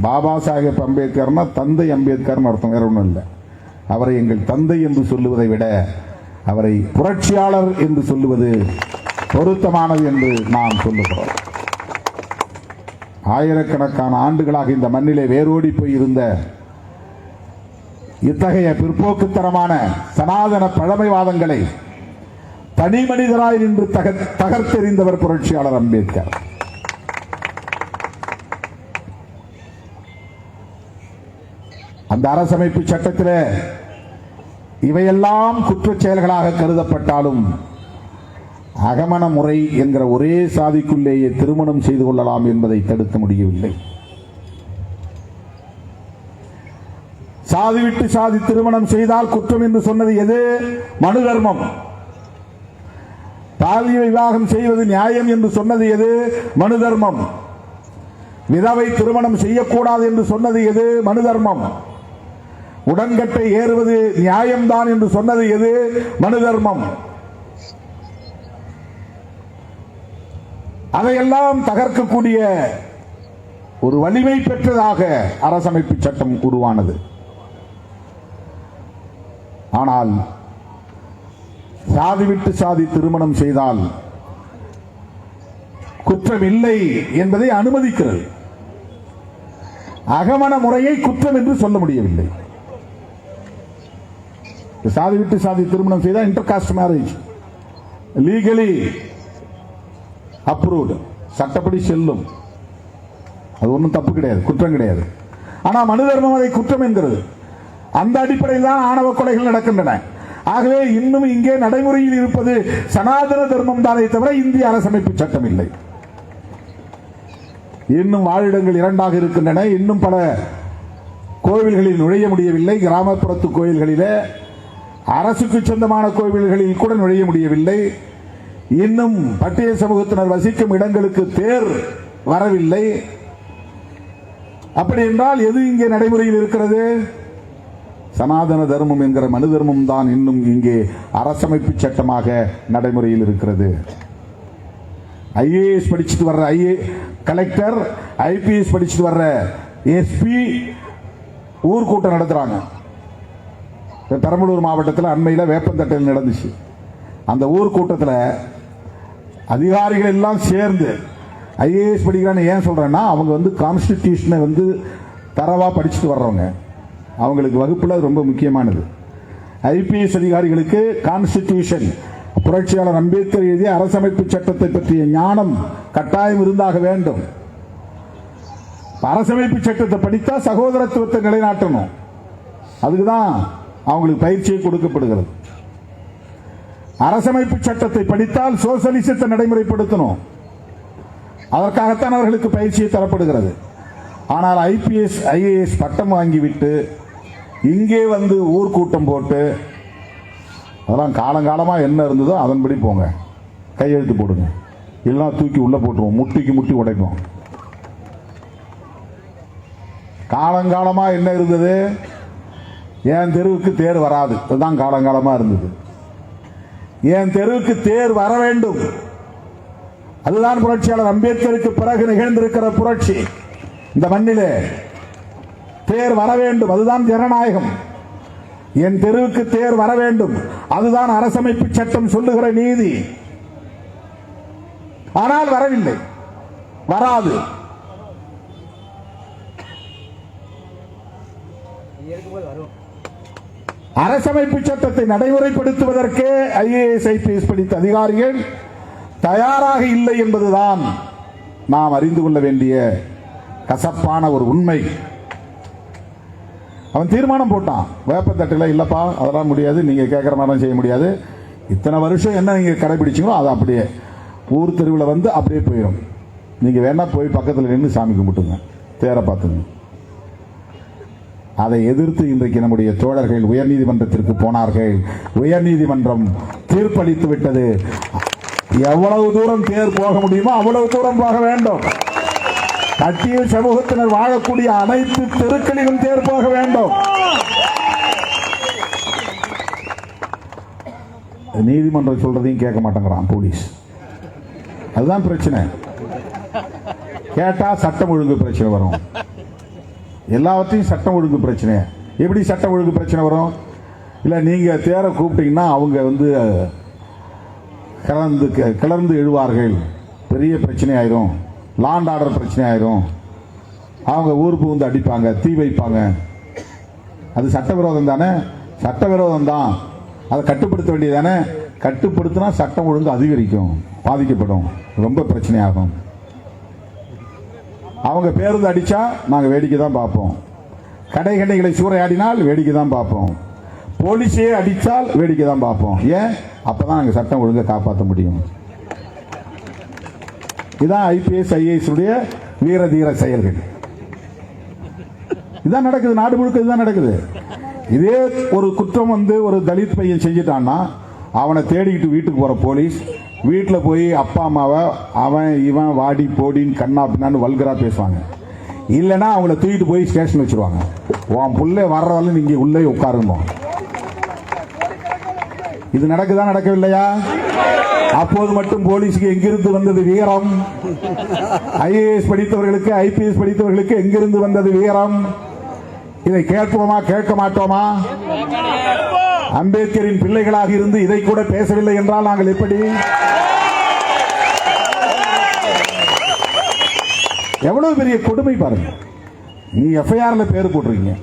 பாபா சாஹேப் அம்பேத்கர்னா தந்தை அம்பேத்கர்னு அர்த்தம் வேற ஒன்றும் இல்லை. அவரை எங்கள் தந்தை என்று சொல்லுவதை விட அவரை புரட்சியாளர் என்று சொல்லுவது பொருத்தமானது என்று நாம் சொல்லுகிறோம். ஆயிரக்கணக்கான ஆண்டுகளாக இந்த மண்ணிலே வேரோடி போய் இருந்த இத்தகைய பிற்போக்குத்தனமான சனாதன பழமைவாதங்களை தனி மனிதராய் நின்று தக- தகர்த்தெறிந்தவர் புரட்சியாளர் அம்பேத்கர். அந்த அரசமைப்பு சட்டத்தில் இவையெல்லாம் குற்றச் செயல்களாக கருதப்பட்டாலும் அகமண முறை என்கிற ஒரே சாதிக்குள்ளேயே திருமணம் செய்து கொள்ளலாம் என்பதை தடுக்க முடியவில்லை. சாதி விட்டு சாதி திருமணம் செய்தால் குற்றம் என்று சொன்னது எது? மனு தர்மம். பாலிய விவாகம் செய்வது நியாயம் என்று சொன்னது எது? மனு தர்மம். விதவை திருமணம் செய்யக்கூடாது என்று சொன்னது எது? மனு தர்மம். உடன்கட்டை ஏறுவது நியாயம்தான் என்று சொன்னது எது? மனு தர்மம் அதையெல்லாம் தகர்க்கக்கூடிய ஒரு வலிமை பெற்றதாக அரசமைப்பு சட்டம் உருவானது. ஆனால் சாதி விட்டு சாதி திருமணம் செய்தால் குற்றம் இல்லை என்பதை அனுமதிக்கிறது. அகமண முறையை குற்றம் என்று சொல்ல முடியவில்லை. சாதி விட்டு சாதி திருமணம் செய்தால் inter caste marriage legally approved சட்டப்படி செல்லும். அது ஒன்றும் தப்பு கிடையாது குற்றம் கிடையாது. ஆனால் மனு தர்மம் அதை குற்றம் என்கிறது. அந்த அடிப்படையில் தான் ஆணவ கொலைகள் நடக்கின்றன. ஆகவே இன்னும் இங்கே நடைமுறையில் இருப்பது சனாதன தர்மம் தானே தவிர இந்திய அரசமைப்பு சட்டம் இல்லை. இன்னும் வாழிடங்கள் இரண்டாக இருக்கின்றன. இன்னும் பல கோவில்களில் நுழைய முடியவில்லை. கிராமப்புறத்து கோயில்களிலே அரசுக்கு சொந்தமான கோவில்களில் கூட நுழைய முடியவில்லை. இன்னும் பட்டியல் சமூகத்தினர் வசிக்கும் இடங்களுக்கு தேர் வரவில்லை. அப்படி என்றால் எது இங்கே நடைமுறையில் இருக்கிறது? சனாதன தர்மம் என்கிற மனு தர்மம் தான் இன்னும் இங்கே அரசமைப்பு சட்டமாக நடைமுறையில் இருக்கிறது. ஐஏஎஸ் படிச்சுட்டு வர்ற ஐஏ கலெக்டர் ஐபிஎஸ் படிச்சுட்டு வர்ற எஸ்பி ஊர்க்கூட்டம் நடத்துறாங்க. பெரம்பலூர் மாவட்டத்தில் அண்மையில் வேப்பந்தட்டையில் நடந்துச்சு. அந்த ஊர் கூட்டத்தில் அதிகாரிகள் எல்லாம் சேர்ந்து ஐஏஎஸ் படிக்கிறான்னு ஏன் சொல்கிறேன்னா அவங்க வந்து கான்ஸ்டிடியூஷனை வந்து தரவாக படிச்சுட்டு வர்றவங்க. அவங்களுக்கு வகுப்பில் அது ரொம்ப முக்கியமானது. ஐபிஎஸ் அதிகாரிகளுக்கு கான்ஸ்டிடியூஷன் புரட்சியாளர் அம்பேத்கர் எழுதிய அரசமைப்பு சட்டத்தை பற்றிய ஞானம் கட்டாயம் இருந்தாக வேண்டும். அரசமைப்பு சட்டத்தை படித்தா சகோதரத்துவத்தை நிலைநாட்டணும். அதுக்குதான் அவங்களுக்கு பயிற்சியை கொடுக்கப்படுகிறது. அரசமைப்பு சட்டத்தை படித்தால் சோசலிசத்தை நடைமுறைப்படுத்தணும். அதற்காகத்தான் அவர்களுக்கு பயிற்சியை தரப்படுகிறது. ஆனால் ஐபிஎஸ் ஐஏஎஸ் பட்டம் வாங்கிவிட்டு இங்கே வந்து ஊர்க்கூட்டம் போட்டு அதெல்லாம் காலங்காலமாக என்ன இருந்ததோ அதன்படி போங்க. கையெழுத்து போடுங்க. இல்லைனா தூக்கி உள்ளே போட்டுருவோம். முட்டிக்கு முட்டி உடைப்போம். காலங்காலமாக என்ன இருந்தது? என் தெருவுக்கு தேர் வராது. இதுதான் காலங்காலமாக இருந்தது. என் தெருவுக்கு தேர் வர வேண்டும். அதுதான் புரட்சியாளர் அம்பேத்கருக்கு பிறகு நிகழ்ந்திருக்கிற புரட்சி. இந்த மண்ணிலே தேர் வர வேண்டும். அதுதான் ஜனநாயகம். என் தெருவுக்கு தேர் வர வேண்டும். அதுதான் அரசமைப்பு சட்டம் சொல்லுகிற நீதி. ஆனால் வரவில்லை. வராது. அரசமைப்பு சட்டத்தை நடைமுறைப்படுத்துவதற்கே ஐஏஎஸ் ஐபிஎஸ் படித்த அதிகாரிகள் தயாராக இல்லை என்பதுதான் நாம் அறிந்து கொள்ள வேண்டிய கசப்பான ஒரு உண்மை. அவன் தீர்மானம் போட்டான். வேப்பத்தட்டில் இல்லப்பா அதெல்லாம் முடியாது. நீங்க கேட்குற மாதிரிலாம் செய்ய முடியாது. இத்தனை வருஷம் என்ன நீங்க கடைபிடிச்சிங்களோ அது அப்படியே ஊர் தெருவில் வந்து அப்படியே போயிடும் நீங்க வேணா போய் பக்கத்தில் நின்று சாமி கும்பிட்டுங்க. தேரை பார்த்துங்க. அதை எதிர்த்து இன்றைக்கு நம்முடைய தோழர்கள் உயர்நீதிமன்றத்திற்கு போனார்கள். உயர்நீதிமன்றம் தீர்ப்பளித்து விட்டது. எவ்வளவு தூரம் தேர் போக முடியுமோ அவ்வளவு தூரம் போக வேண்டும். பட்டியல் சமூகத்தினர் வாழக்கூடிய அனைத்து தெருக்களிலும் தேர் போக வேண்டும். நீதிமன்றம் சொல்றதையும் கேட்க மாட்டேங்கிறான் போலீஸ். அதுதான் பிரச்சனை. கேட்டா சட்டம் ஒழுங்கு பிரச்சனை வரும். எல்லாவற்றையும் சட்டம் ஒழுங்கு பிரச்சனை. எப்படி சட்டம் ஒழுங்கு பிரச்சனை வரும்? இல்லை நீங்கள் தேர கூப்பிட்டீங்கன்னா அவங்க வந்து கிளர்ந்து கிளர்ந்து எழுவார்கள். பெரிய பிரச்சனை ஆயிரும். லாண்ட் ஆர்டர் பிரச்சனை ஆயிரும். அவங்க ஊருக்கு வந்து அடிப்பாங்க தீ வைப்பாங்க. அது சட்டவிரோதம் தானே? சட்டவிரோதம் தான். அதை கட்டுப்படுத்த வேண்டியதானே கட்டுப்படுத்தினா சட்டம் ஒழுங்கு அதிகரிக்கும் பாதிக்கப்படும். ரொம்ப பிரச்சனையாகும். அவங்க பேருந்து அடித்தா நாங்கள் வேடிக்கை தான் பார்ப்போம். கடை கடைகளை சூறையாடினால் வேடிக்கை தான் பார்ப்போம். போலீஸே அடித்தால் வேடிக்கை தான் பார்ப்போம். ஏன்? அப்போ தான் நாங்கள் சட்டம் ஒழுங்கை காப்பாற்ற முடியும். இதான் ஐபிஎஸ் ஐஏஎஸ் உடைய வீர தீர செயல்கள். இதான் நடக்குது. நாடு முழுக்க இதுதான் நடக்குது. இதே ஒரு குற்றம் வந்து ஒரு தலித் பையன் செஞ்சுட்டான்னா அவனை தேடிக்கிட்டு வீட்டுக்கு போகிற போலீஸ் வீட்டில் போய் அப்பா அம்மாவை அவன் இவன் வாடி போடின்னு கண்ணா பின்னான்னு வல்கரா பேசுவாங்க. இல்லைன்னா அவங்கள தூக்கிட்டு போய் ஸ்டேஷன் வச்சிருவாங்க. உன் புள்ளை வர்றதால நீங்கள் உள்ளே உட்காருங்க. இது நடக்குதா நடக்கவில்லையா? அப்போது மட்டும் போலீஸுக்கு எங்கிருந்து வந்தது வீரம்? ஐஏஎஸ் படித்தவர்களுக்கு ஐபிஎஸ் படித்தவர்களுக்கு எங்கிருந்து வந்தது வீரம்? இதை கேட்போமா கேட்க மாட்டோமா? அம்பேத்கரின் பிள்ளைகளாக இருந்து இதை கூட பேசவில்லை என்றால் நாங்கள் எப்படி? எவ்வளவு பெரிய கொடுமை பாருங்க. நீ எஃப்ஐஆர்ல பேர் போட்டிருக்கீங்க.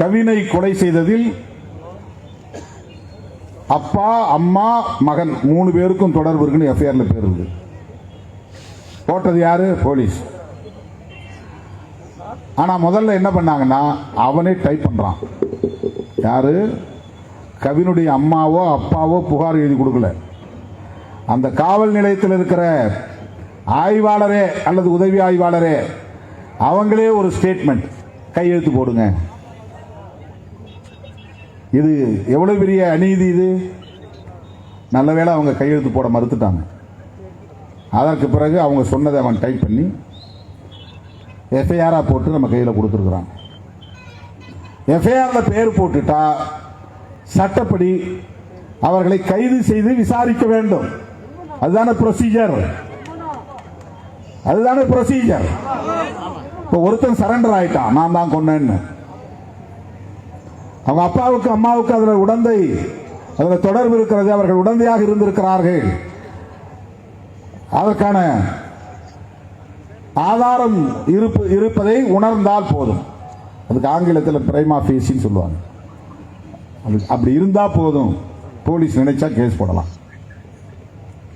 கவினை கொலை செய்ததில் அப்பா அம்மா மகன் மூணு பேருக்கும் தொடர்பு இருக்குன்னு எஃப்ஐஆர்ல பேர் இருக்கு. போட்டது யாரு? போலீஸ். ஆனா முதல்ல என்ன பண்ணாங்கன்னா அவனே டைப் பண்றான். யாரு? கவினுடைய அம்மாவோ அப்பாவோ புகார் எழுதி கொடுக்கல. அந்த காவல் நிலையத்தில் இருக்கிற ஆய்வாளரே அல்லது உதவி ஆய்வாளரே அவங்களே ஒரு ஸ்டேட்மெண்ட் கையெழுத்து போடுங்க. இது எவ்வளோ பெரிய அநீதி இது? நல்ல வேளை அவங்க கையெழுத்து போட மறுத்துட்டாங்க. அதற்கு பிறகு அவங்க சொன்னதை அவன் டைப் பண்ணி எஃப்ஐஆராக போட்டு நம்ம கையில் கொடுத்துருக்குறான். எஃப்ஐஆரில் பேர் போட்டுட்டா சட்டப்படி அவர்களை கைது செய்து விசாரிக்க வேண்டும். அதுதான ப்ரொசீஜர் அதுதான ப்ரொசீஜர் இப்போ ஒருத்தன் சரண்டர் ஆயிட்டான் நான் தான் கொண்டேன்னு அவங்க அப்பாவுக்கு அம்மாவுக்கு அதில் உடந்தை அதில் தொடர்பு இருக்கிறது அவர்கள் உடந்தையாக இருந்திருக்கிறார்கள். அதற்கான ஆதாரம் இருப்பு இருப்பதை உணர்ந்தால் போதும். அதுக்கு ஆங்கிலத்தில் பிரைமா ஃபேஸின்னு சொல்லுவாங்க. அது அப்படி இருந்தால் போதும். போலீஸ் நினைச்சா கேஸ் போடலாம்.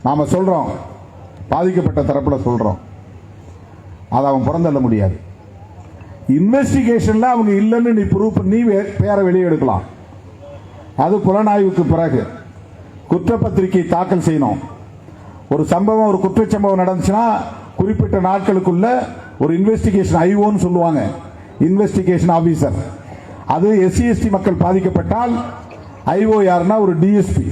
நாம் சொல்கிறோம் பாதிக்கப்பட்ட தரப்பில் சொல்கிறோம் அதை அவன் புறந்தள்ள முடியாது. இன்வெஸ்டிகேஷனில் அவங்க இல்லைன்னு நீ ப்ரூவ் பண்ணி வே- பேரை வெளியே எடுக்கலாம். அது புலனாய்வுக்கு பிறகு குற்றப்பத்திரிகை தாக்கல் செய்யணும். ஒரு சம்பவம் ஒரு குற்றச்சம்பவம் நடந்துச்சுன்னா குறிப்பிட்ட நாட்களுக்குள்ள ஒரு இன்வெஸ்டிகேஷன் ஐஓன்னு சொல்லுவாங்க. இன்வெஸ்டிகேஷன் ஆபீசர் அது எஸ்சி எஸ்டி மக்கள் பாதிக்கப்பட்டால் ஐஓ யாருன்னா ஒரு டிஎஸ்பி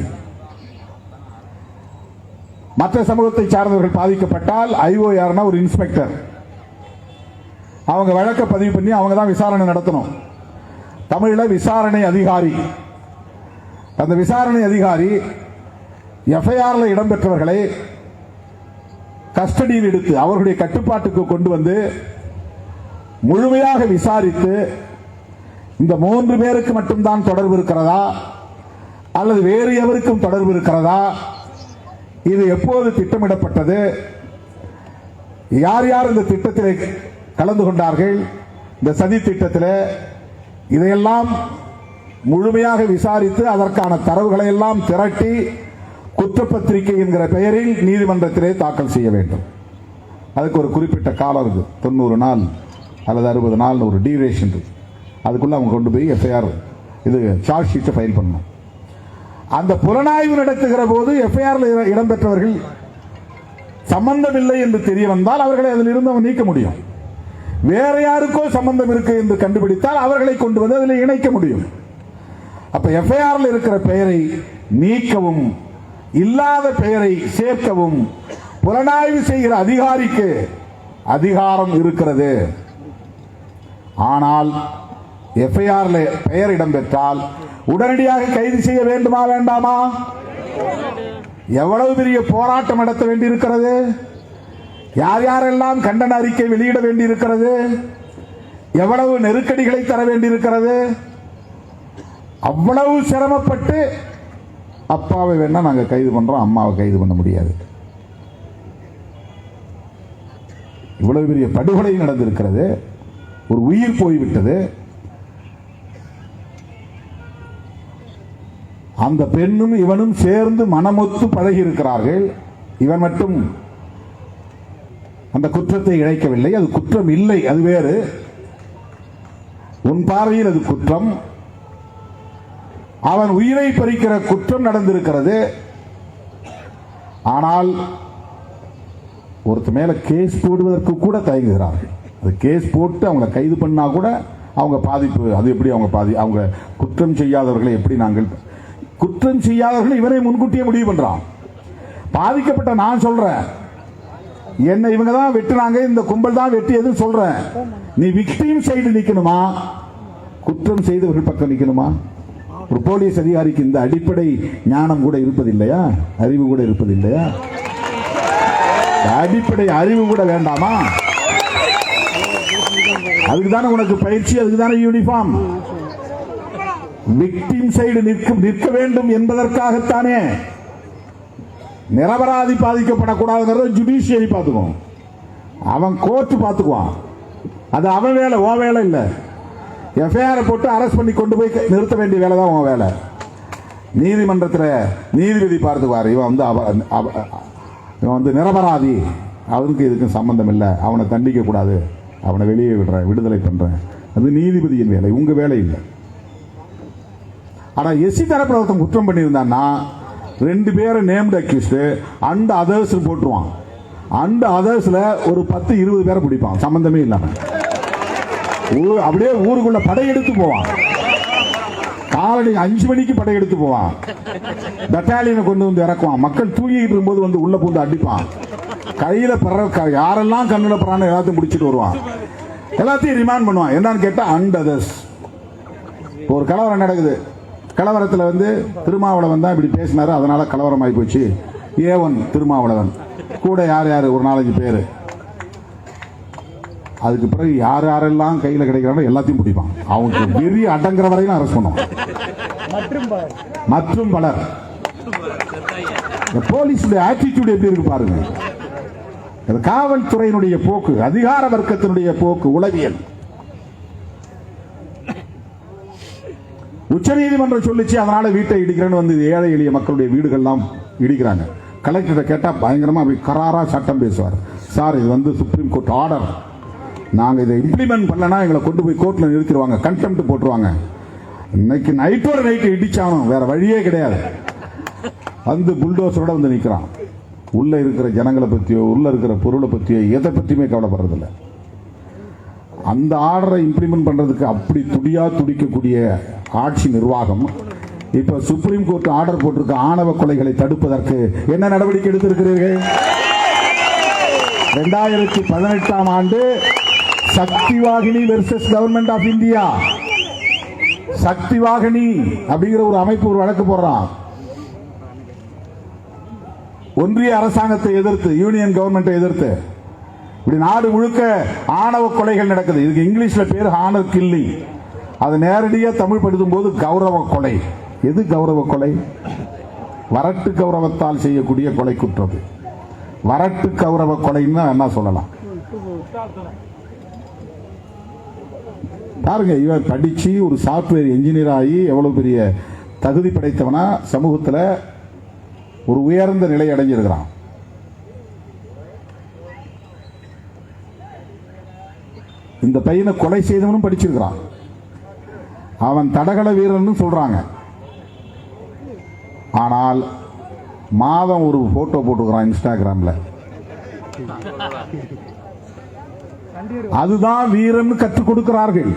மற்ற சமூகத்தை சார்ந்தவர்கள் பாதிக்கப்பட்டால் ஐஓ யாருன்னா ஒரு இன்ஸ்பெக்டர் அவங்க வழக்க பதிவு பண்ணி அவங்க தான் விசாரணை நடத்தணும். தமிழில் விசாரணை அதிகாரி. அந்த விசாரணை அதிகாரி எஃப்ஐஆர்ல இடம்பெற்றவர்களை கஸ்டடியில் எடுத்து அவர்களுடைய கட்டுப்பாட்டுக்கு கொண்டு வந்து முழுமையாக விசாரித்து இந்த மூன்று பேருக்கு மட்டும்தான் தொடர்பு இருக்கிறதா? அல்லது வேறு எவருக்கும் தொடர்பு இருக்கிறதா? இது எப்போது திட்டமிடப்பட்டது? யார் யார் இந்த திட்டத்தில் கலந்து கொண்டார்கள்? இந்த சதி திட்டத்தில் இதையெல்லாம் முழுமையாக விசாரித்து அதற்கான தரவுகளை எல்லாம் திரட்டி குற்றப்பத்திரிகை என்கிற பெயரில் நீதிமன்றத்திலே தாக்கல் செய்ய வேண்டும். அதுக்கு ஒரு குறிப்பிட்ட காலம் இருக்கு தொண்ணூறு நாள். அல்லது அறுபது நாள்னு ஒரு டியூரேஷன் இருக்குது அதுக்குள்ளே அவங்க கொண்டு போய் எஃப்ஐஆர் இது சார்ஜ் ஷீட்டை ஃபைல் பண்ணணும். அந்த புலனாய்வு நடத்துகிற போது எஃப்ஐஆரில் இடம்பெற்றவர்கள் சம்பந்தமில்லை என்று தெரிய வந்தால் அவர்களை அதில் இருந்து அவன் நீக்க முடியும். வேற யாருக்கோ சம்பந்தம் இருக்கு என்று கண்டுபிடித்தால் அவர்களை கொண்டு வந்து அதில் இணைக்க முடியும். அப்ப எஃப்ஐஆரில் இருக்கிற பெயரை நீக்கவும் இல்லாத பெயரை சேர்க்கவும் புலனாய்வு செய்கிற அதிகாரிக்கு அதிகாரம் இருக்கிறது. ஆனால் எஃப்ஐஆர்ல பெயர் இடம்பெற்றால் உடனடியாக கைது செய்ய வேண்டுமா வேண்டாமா? எவ்வளவு பெரிய போராட்டம் நடத்த வேண்டியிருக்கிறது? யார் யாரெல்லாம் கண்டன அறிக்கை வெளியிட வேண்டியிருக்கிறது? எவ்வளவு நெருக்கடிகளை தர வேண்டியிருக்கிறது? அவ்வளவு சிரமப்பட்டு அப்பாவை வேணா நாங்கள் கைது பண்ணுறோம் அம்மாவை கைது பண்ண முடியாது. இவ்வளவு பெரிய படுகொலை நடந்திருக்கிறது. ஒரு உயிர் போய்விட்டது. அந்த பெண்ணும் இவனும் சேர்ந்து மனமொத்து பழகி இருக்கிறார்கள் இவன் மட்டும் அந்த குற்றத்தை இழைக்கவில்லை. அது குற்றம் இல்லை அது வேறு. உன் பார்வையில் அது குற்றம். அவன் உயிரை பறிக்கிற குற்றம் நடந்திருக்கிறது. ஆனால் ஒருத்த மேல கேஸ் போடுவதற்கு கூட தயங்குகிறார்கள். அது கேஸ் போட்டு அவங்கள கைது பண்ணால் கூட அவங்க பாதிப்பு அது எப்படி அவங்க பாதி அவங்க குற்றம் செய்யாதவர்களை எப்படி நாங்கள் குற்றம் செய்யாதவர்களை இவரை முன்கூட்டியே முடிவு பண்ணுறான் பாதிக்கப்பட்ட நான் சொல்கிறேன் என்னை இவங்க தான் வெட்டுனாங்க இந்த கும்பல் தான் வெட்டியதுன்னு சொல்கிறேன் நீ விக்டீம் சைடு நிற்கணுமா குற்றம் செய்தவர்கள் பக்கம் நிற்கணுமா ஒரு போலீஸ் அதிகாரிக்கு இந்த அடிப்படை ஞானம் கூட இருப்பதில்லையா? அறிவு கூட இருப்பதில்லையா? அடிப்படை அறிவு கூட வேண்டாமா? அதுக்கு தானே உனக்கு பயிற்சி அதுக்கு தானே யூனிஃபார்ம் விக்டிம் சைடு நிற்க நிற்க வேண்டும் என்பதற்காகத்தானே நிரபராதி பாதிக்கப்படக்கூடாதுங்கிறத ஜுடிஷியரி பார்த்துக்கும். அவன் கோர்ட்டு பார்த்துக்குவான். அது அவன் வேலை ஓ வேலை இல்லை. எஃப்ஐஆர் போட்டு அரெஸ்ட் பண்ணி கொண்டு போய் நிறுத்த வேண்டிய வேலை தான் உன் வேலை. நீதிமன்றத்தில் நீதிபதி பார்த்துக்குவார். இவன் வந்து அவ அவ- இவன் வந்து நிரபராதி. அவனுக்கு இதுக்கும் சம்பந்தம் இல்லை. அவனை தண்டிக்கக்கூடாது. அவனை வெளியே விடுறேன் விடுதலை பண்ணுறேன் அது நீதிபதியின் வேலை உங்கள் வேலை இல்லை. ஆனால் எஸ்சி தரப்பில் ஒருத்தன் குற்றம் பண்ணியிருந்தான்னா ரெண்டு பேரை நேம்டு அக்யூஸ்டு அண்ட் அதர்ஸ் போட்டுருவான். அண்ட் அதர்ஸில் ஒரு பத்து இருபது பேரை பிடிப்பான் சம்மந்தமே இல்லாமல் ஊர் அப்படியே ஊருக்குள்ள படையெடுத்து போவான். காலனி அஞ்சு மணிக்கு படையெடுத்து போவான். பெட்டாலியனை கொண்டு வந்து இறக்குவான். மக்கள் தூங்கிட்டு இருக்கும்போது வந்து உள்ள பூந்து அடிப்பான். கையில க- யாரெல்லாம் கண்ணுல பறான்னு எல்லாத்தையும் பிடிச்சிட்டு வருவான். எல்லாத்தையும் ரிமாண்ட் பண்ணுவான். என்னன்னு கேட்டா அண்ட் அதர்ஸ் ஒரு கலவரம் நடக்குது. கலவரத்தில் வந்து திருமாவளவன் தான் இப்படி பேசினாரு. அதனால கலவரம் ஆகி போச்சு. ஏவன் திருமாவளவன். கூட யார் யார்? ஒரு நாலஞ்சு பேர். அதுக்கு பிறகு யார் யாரெல்லாம் கையில் கிடைக்கிறானோ எல்லாத்தையும் பிடிப்பான். அவனுக்கு வெறி அடங்குற வரையும் அரெஸ்ட் பண்ணுவான். மற்றும் பலர். போலீஸுடைய ஆட்டிடியூட் எப்படி இருக்கு பாருங்க. அது காவல்துறையினுடைய போக்கு அதிகார வர்க்கத்தினுடைய போக்கு உளவியல். உச்சநீதிமன்றம் சொல்லிச்சு அதனால வீட்டை இடிக்கிறேன்னு வந்து ஏழை எளிய மக்களுடைய வீடுகள்லாம் இடிக்கிறாங்க. கலெக்டரை கேட்டால் பயங்கரமாக அப்படி கராராக சட்டம் பேசுவார். சார் இது வந்து சுப்ரீம் கோர்ட் ஆர்டர் நாங்கள் இதை இம்ப்ளிமெண்ட் பண்ணலன்னா எங்களை கொண்டு போய் கோர்ட்டில் நிறுத்திடுவாங்க கண்டெம்ட் போட்டுருவாங்க. இன்னைக்கு நைட்டோட நைட்டு இடிச்சானும் வேற வழியே கிடையாது. வந்து புல்டோசரோட வந்து நிற்கிறான் உள்ள இருக்கிற ஜனங்களை பற்றியோ உள்ள இருக்கிற பொருளை பற்றியோ எதை பற்றியுமே கவலைப்படுறதில்ல. அந்த ஆர்டரை இம்ப்ளிமெண்ட் பண்ணுறதுக்கு அப்படி துடியா துடிக்கக்கூடிய ஆட்சி நிர்வாகம் இப்போ சுப்ரீம் கோர்ட் ஆர்டர் போட்டிருக்க ஆணவ கொலைகளை தடுப்பதற்கு என்ன நடவடிக்கை எடுத்திருக்கிறீர்கள்? ரெண்டாயிரத்தி பதினெட்டாம் ஆண்டு Shakti Vahini versus government of India Shakti Vahini அப்படிங்கிற ஒரு அமைப்பு ஒரு வழக்கு போடுறான். ஒன்றிய அரசாங்கத்தை எதிர்த்து யூனியன் கவர்மெண்ட்டை எதிர்த்து இப்படி நாடு முழுக்க ஆணவ கொலைகள் நடக்குது. இதுக்கு இங்கிலீஷில் பேர் ஹானர் கில்லிங் அது நேரடியாக தமிழ் படுத்தும் போது கௌரவ கொலை. எது கௌரவ கொலை? வரட்டு கௌரவத்தால் செய்யக்கூடிய கொலை குற்றம் வரட்டு கௌரவ கொலைன்னு என்ன சொல்லலாம்? பாருங்க இவன் படிச்சு ஒரு சாஃப்ட்வேர் என்ஜினியர் ஆகி எவ்வளவு பெரிய தகுதி படைத்தவனா? சமூகத்தில் ஒரு உயர்ந்த நிலை அடைஞ்சிருக்கிறான். இந்த பையனை கொலை செய்தவனும் படிச்சிருக்கிறான். அவன் தடகள வீரன் சொல்றாங்க. ஆனால் மாதம் ஒரு போட்டோ போட்டுக்கிறான் இன்ஸ்டாகிராம்ல. அதுதான் வீரன் கற்றுக் கொடுக்கிறார்கள்.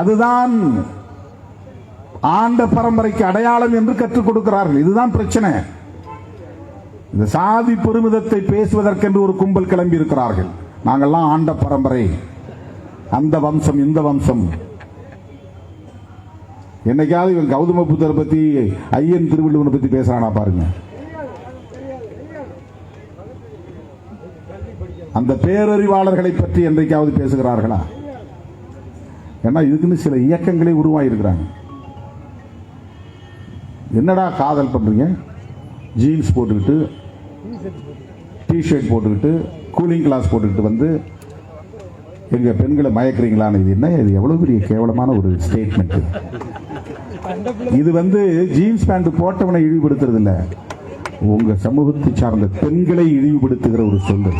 அதுதான் ஆண்ட பரம்பரைக்கு அடையாளம் என்று கற்றுக் கொடுக்கிறார்கள். இதுதான் பிரச்சனை. இந்த சாதி பெருமிதத்தை பேசுவதற்கென்று ஒரு கும்பல் கிளம்பி இருக்கிறார்கள் நாங்கள்லாம் ஆண்ட பரம்பரை. அந்த வம்சம் இந்த வம்சம். என்னைக்காவது இவன் கௌதம புத்தரை பத்தி ஐயன் திருவள்ளுவனை பத்தி பேசுறானா பாருங்க. அந்த பேரறிவாளர்களை பற்றி என்றைக்காவது பேசுகிறார்களா? ஏன்னா இதுக்குன்னு சில இயக்கங்களே உருவாகியிருக்கிறாங்க. என்னடா காதல் பண்ணுறீங்க ஜீன்ஸ் போட்டுக்கிட்டு டிஷர்ட் போட்டுக்கிட்டு கூலிங் கிளாஸ் போட்டுக்கிட்டு வந்து எங்கள் பெண்களை மயக்கிறீங்களான்னு இது என்ன? இது எவ்வளோ பெரிய கேவலமான ஒரு ஸ்டேட்மெண்ட் இது வந்து ஜீன்ஸ் பேண்ட் போட்டவனை இழிவுபடுத்துறது இல்லை உங்கள் சமூகத்தை சார்ந்த பெண்களை இழிவுபடுத்துகிற ஒரு சொல்லு